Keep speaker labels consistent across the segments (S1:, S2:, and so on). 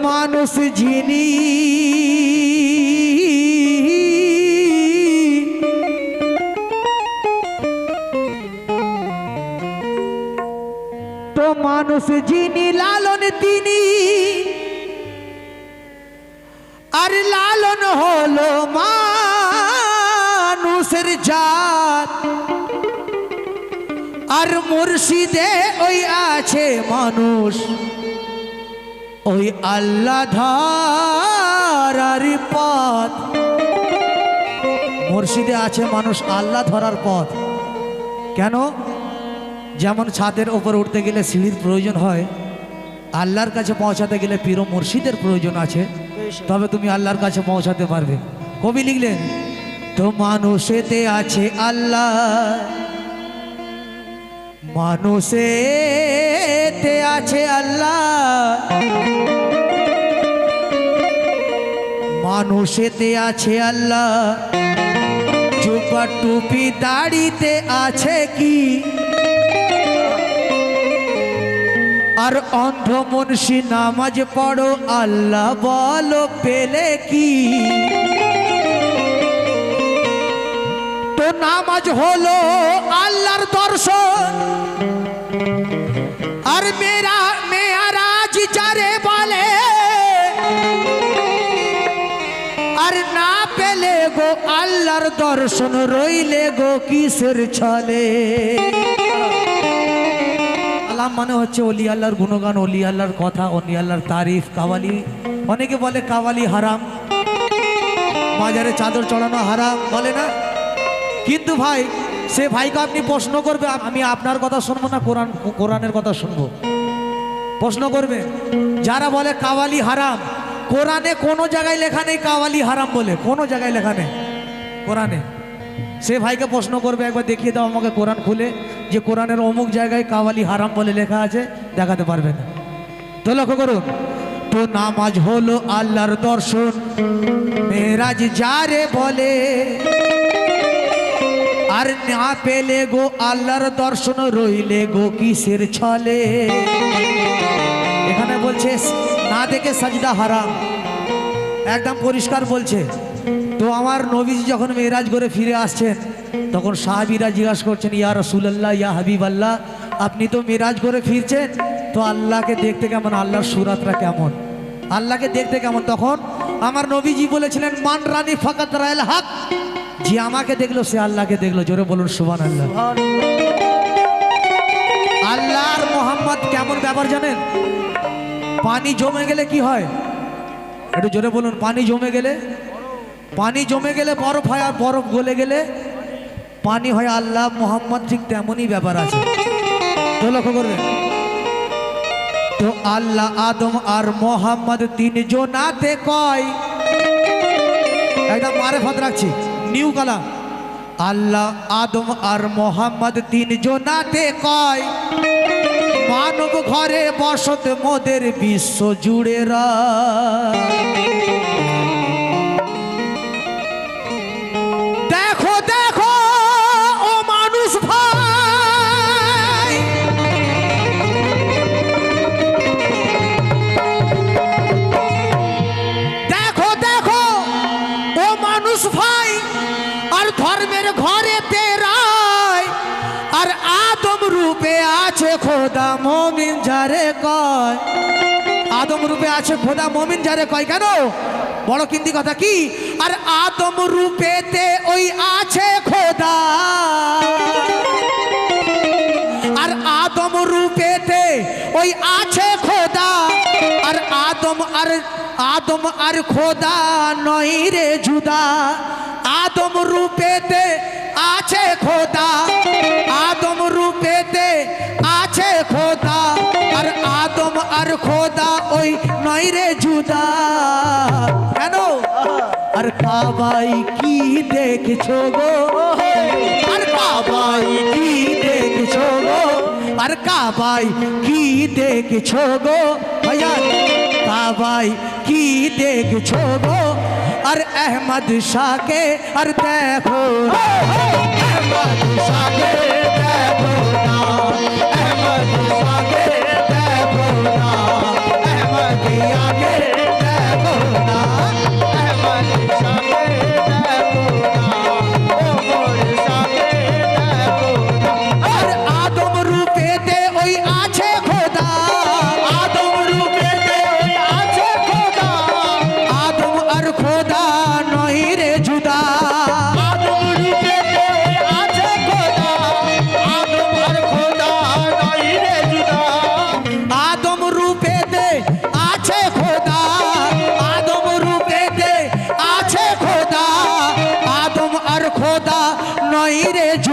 S1: মানুষ যিনি। তো মানুষ যিনি, লালন তিনি। আর লালন হলো মানুষের জাত। আর মুর্শিদে ওই আছে মানুষ। ওই আল্লাহ ধরার পথ। মুর্শিদে আছে মানুষ আল্লাহ ধরার পথ। কেন? যেমন ছাদের ওপর উঠতে গেলে সিঁড়ির প্রয়োজন হয়, আল্লাহর কাছে পৌঁছাতে গেলে পীর মুর্শিদের প্রয়োজন আছে, তবে তুমি আল্লাহর কাছে পৌঁছাতে পারবে। কবি লিখলেন, তো মানুষেতে আছে আল্লাহ মানুষেতে আছে আল্লাহ। মানুষেতে আছে আল্লাহ। চুপা টুপি দাড়িতে আছে কি? আর অন্ধ মনসি নামাজ পড়ো, আল্লাহ বলো পেলে কি? নামাজ হলো আল্লাহর দর্শন। আর মেরা মেয়ারাজ যারে বলে, আর না পেলে গো আল্লাহর দর্শন রইলে গো কিসের ছলে? আলাম মানে হচ্ছে অলি আল্লাহর গুণগান, অলি আল্লাহর কথা, অলি আল্লাহর তারিফ, কাওয়ালি। অনেকে বলে কাওয়ালি হারাম। বাজারে চাদর চড়ানো হারাম, বলে না? কিন্তু ভাই, সে ভাইকে আপনি প্রশ্ন করবে, আমি আপনার কথা শুনব না, কোরআন, কোরআনের কথা শুনব। প্রশ্ন করবে, যারা বলে কাওয়ালি হারাম, কোরআনে কোনো জায়গায় লেখা নেই কাওয়ালি হারাম বলে, কোনো জায়গায় লেখা নেই কোরআনে। সে ভাইকে প্রশ্ন করবে, একবার দেখিয়ে দাও আমাকে কোরআন খুলে, যে কোরআনের অমুক জায়গায় কাওয়ালি হারাম বলে লেখা আছে, দেখাতে পারবে না। তো লক্ষ্য করুন, তো নামাজ হলো আল্লাহর দর্শন মেরাজ যারে বলে আর না পেলে গো আল্লাহর দর্শন রইলে গো কিসের ছলে? এখানে বলছে, না দেখে সাজদা হারাম। একদম পরিষ্কার বলছে। তো আমার নবীজি যখন মেরাজ করে ফিরে আসছেন, তখন সাহাবিরা জিজ্ঞাসা করছেন, ইয়া রসুল্লাহ ইয়া হাবিব আল্লাহ আপনি তো মেরাজ করে ফিরছেন? তো আল্লাহকে দেখতে কেমন? আল্লাহর সুরাতরা কেমন? আল্লাহকে দেখতে কেমন? তখন আমার নবীজি বলেছিলেন, মান রানী ফাকাত রায়ল হক। যে আমাকে দেখল, সে আল্লাহকে দেখল। জোরে বলুন সুবান আল্লাহ আল্লাহ আর মোহাম্মদ কেমন ব্যাপার জানেন? পানি জমে গেলে কি হয়? একটু জোরে বলুন, পানি জমে গেলে? পানি জমে গেলে বরফ হয় আর বরফ গলে গেলে পানি হয় আল্লাহ মোহাম্মদ, ঠিক তেমনই ব্যাপার আছে। তো লক্ষ্য করবেন। তো আল্লাহ আদম আর মোহাম্মদ তিনজনাতে কয়? একদম মারে ফাত রাখছি। নিউ কালা আল্লাহ আদম আর মোহাম্মদ তিনজনাতে কয়, মানব ঘরে বসত মোদের বিশ্ব জুড়ে দেখো খোদা মমিন যারে কয়। আদম রূপে আছে খোদা মমিন যারে কয় কেন? বড় কিন্দি কথা কি? আর আদম রূপেতে ওই আছে খোদা। আর আদম রূপেতে ওই আছে খোদা। আর আদম আর আদম আর খোদা নই রে জুদা। আদম রূপেতে আছে খোদা। আদম খোদা ওই নই রে জুদা। কেন? আর কাবাই কি দেখছ গো? আর কাবাই কি দেখছ গো? আর কাবাই কি দেখছ গো? ভাইয়া কাবাই কি দেখছ গো? আর আহমদ শাহকে আর দেখো। না। আহমদ শাহকে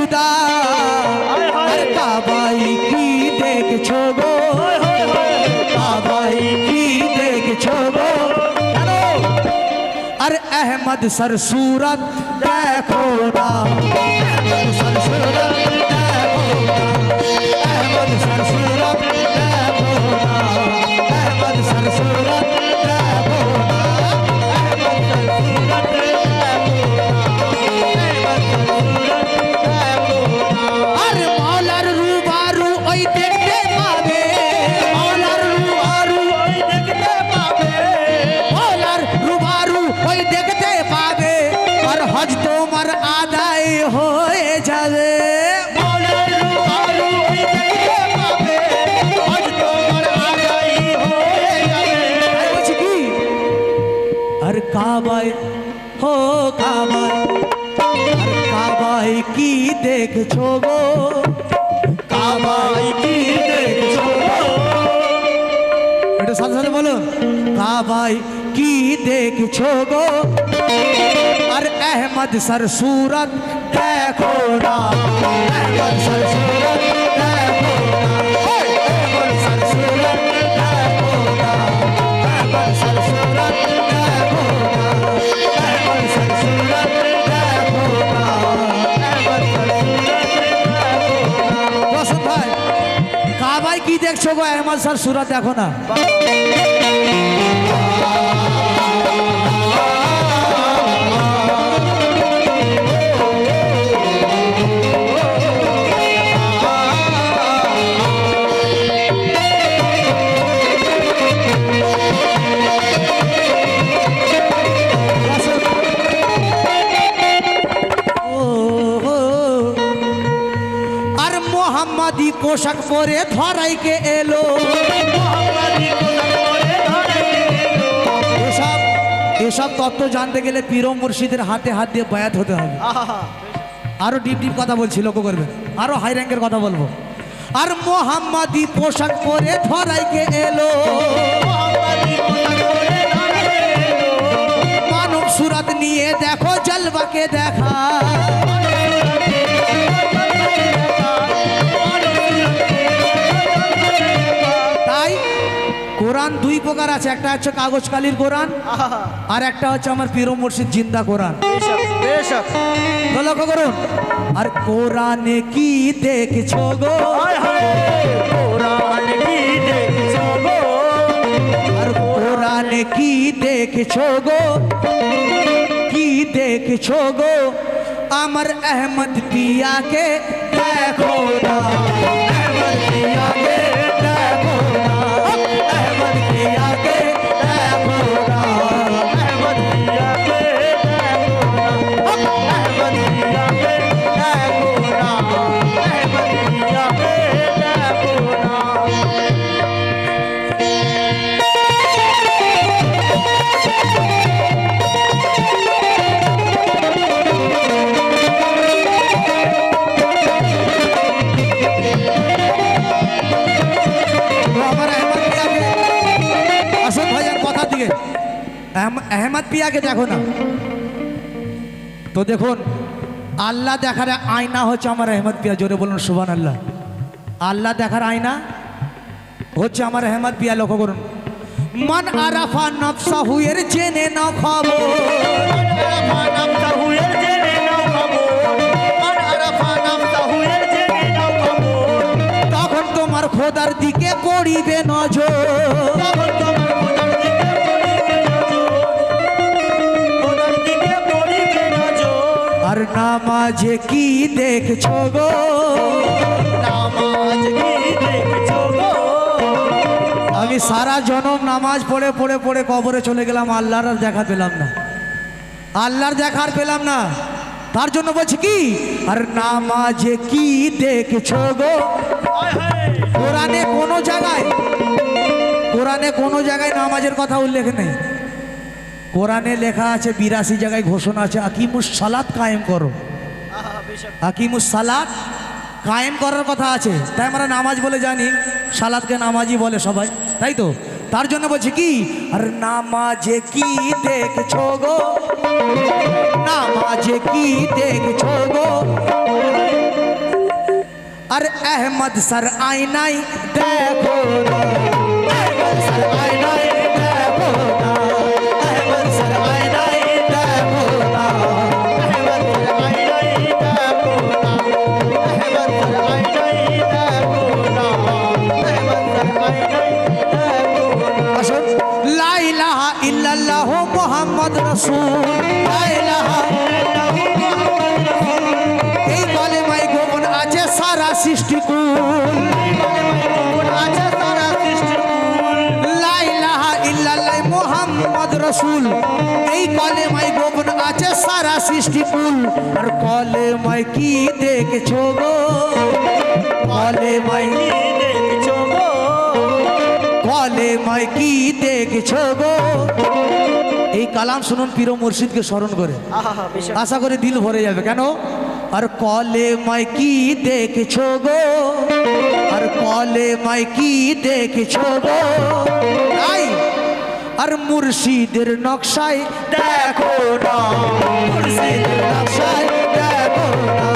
S1: খুদা আর কাবাই কি দেখছ গো কাবাই কি দেখছ গো হ্যালো আর আহমদ সর সুরত দেখো তোমার আদায় হয়ে যাবে। হয়ে আর কাবায় হো কাবায় আর কাবায় কি দেখছ গো? কাবায় কি দেখছ গো? এটা সাথে সাথে বলো। কাবায় কি দেখছো গো আর আহমদ সর সুরত দেখো না আহমদ সর সুরত দেখো না ওই আহমদ সর সুরত দেখো না আহমদ সর সুরত দেখো না আহমদ সর সুরত দেখো না আহমদ সর সুরত দেখো না বসুন ভাই কাবায় কি দেখছো গো আহমদ স্যার সুরত দেখো না পোশাক পরে ধরাইকে এলো। এসব তত্ত্ব জানতে গেলে পীর মুর্শিদের হাতে হাত দিয়ে বায়াত হতে হবে। আরও ডিপ ডিপ কথা বলছি, লক্ষ্য করবেন আরও হাই র্যাঙ্কের কথা বলব। আর মোহাম্মদি পোশাক পরে ধরাইকে এলো। মানব সুরাত নিয়ে দেখো জলবাকে দেখা। প্রকার আছে একটা হচ্ছে কাগজ কালির কোরআন আর একটা হচ্ছে আমার পীর মুর্শিদ জিন্দা কোরআন। তো লক্ষ্য করুন আর কোরআনে কি দেখছ গো? আর কোরআনে কি দেখছ গো? কি দেখছ গো? আমার আহমদ পিয়াকে দেখো না। পিয়াকে দেখো না। তো দেখুন, আল্লাহ দেখার আয়না হচ্ছে আমার আহমদ পিয়া। জোরে বলুন সুবান আল্লাহ আল্লাহ দেখার আয়না হচ্ছে আমার আহমদ পিয়া, লক্ষ্য করুন। মন আরাফা নফসা হুয়ের জেনে না তখন তোমার খোদার দিকে করিবে নজর। আর নামাজে কি দেখছ গো? আমি সারা জনম নামাজ পড়ে পড়ে পড়ে কবরে চলে গেলাম আল্লাহর আর দেখা পেলাম না। আল্লাহর দেখা আর পেলাম না। তার জন্য বলছি কি? আর নামাজে কি দেখছ গো? কোরআনে কোনো জায়গায় কোরআনে কোনো জায়গায় নামাজের কথা উল্লেখ নেই। কোরআনে লেখা আছে বিরাশি জায়গায় ঘোষণা আছে, আকিমুস সালাত কায়েম করো। আকিমুস সালাত কায়েম করার কথা আছে। তাই আমরা নামাজ বলে জানি সালাদকে নামাজই বলে সবাই, তাই তো? তার জন্য বলছি কি, আর নামাজে কি দেখছ গো? নামাজে কি দেখছ গো? আর আহমদ স্যার আয়নাই দেখো রাসূল এই কলেমায় গোপন আছে সারা সৃষ্টি ফুল। আর কলেমায় কি দেখছ গো? কলেমায়
S2: দেখছ গো?
S1: কলেমায় কি দেখছ গো? এই কালাম শুনুন পীর মুর্শিদকে স্মরণ করে। আশা করে দিল ভরে যাবে। কেন? আর কলে মাই কি দেখছ গো? আর কলে মাই কি দেখছ গো? তাই আর মুর্শিদের নকশায় দেখো না। মুর্শিদের নকশায় দেখো না।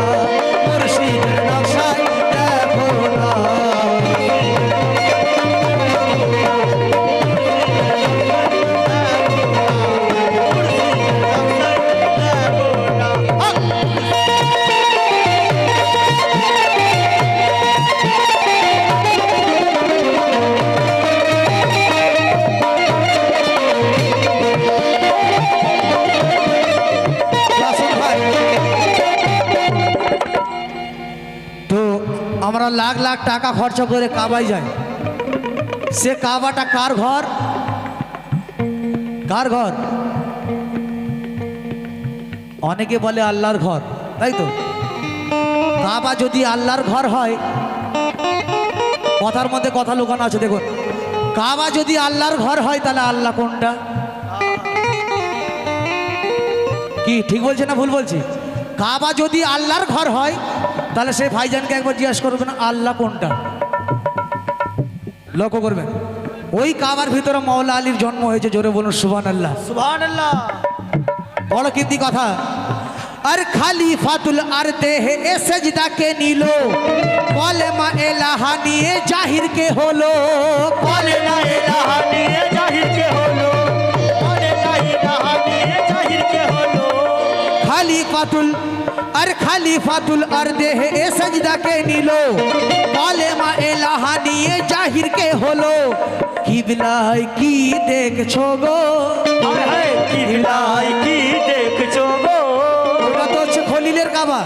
S1: আমরা লাখ লাখ টাকা খরচা করে কাবাই যায়। সে কাবাটা কার ঘর? কার ঘর? অনেকে বলে আল্লাহর ঘর, তাই তো? কাবা যদি আল্লাহর ঘর হয়, কথার মধ্যে কথা লুকানো আছে, দেখুন। কাবা যদি আল্লাহর ঘর হয়, তাহলে আল্লাহ কোনটা? কি, ঠিক বলছে না ভুল বলছি? কাবা যদি আল্লাহর ঘর হয়, তাহলে সেই ভাইজানকে একবার জিজ্ঞাসা করবেন আল্লাহ কোনটা? লক্ষ্য করবেন। ওই কাবার ভিতরে মৌলা আলীর জন্ম হয়েছে জোরে বলুন সুবান আল্লাহ
S2: সুবহানাল্লাহ
S1: বড় কীর্তি কথা? আর খালি ফাতুল আর দেহে এ সেজদাকে নিল। কলেমা এলাহা নিয়ে জাহির কে হলো। কলেমা এলাহা
S2: নিয়ে জাহির কে হলো। বলে লা ইলাহা নিয়ে জাহির কে হলো।
S1: খালি ফাতুল আর খালি ফাতুল আর দেহে এ সেজদাকে নিল। কলেমা এলাহা নিয়ে জাহির কে হলো। কিবলাই কি দেখছ গো?
S2: কিবলাই কি দেখছ গো?
S1: ওটা তো হচ্ছে খলিলের কাবা।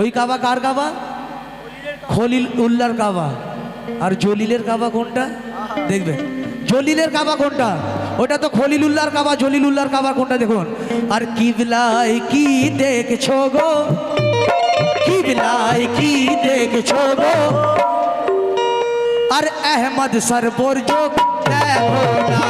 S1: ওই কাবা কার কাবা? খলিল উল্লার কাবা। আর জলিলের কাবা কোনটা? দেখবেন জলিলের কাবা কোনটা? ওটা তো খলিলুল্লার কাবা জলিল উল্লার কাবা কোনটা দেখুন? আর কিবলাই কি দেখছ গো? কিবলাই কি দেখছ গো? আর আহমদ সরবর যোগ দেখো না।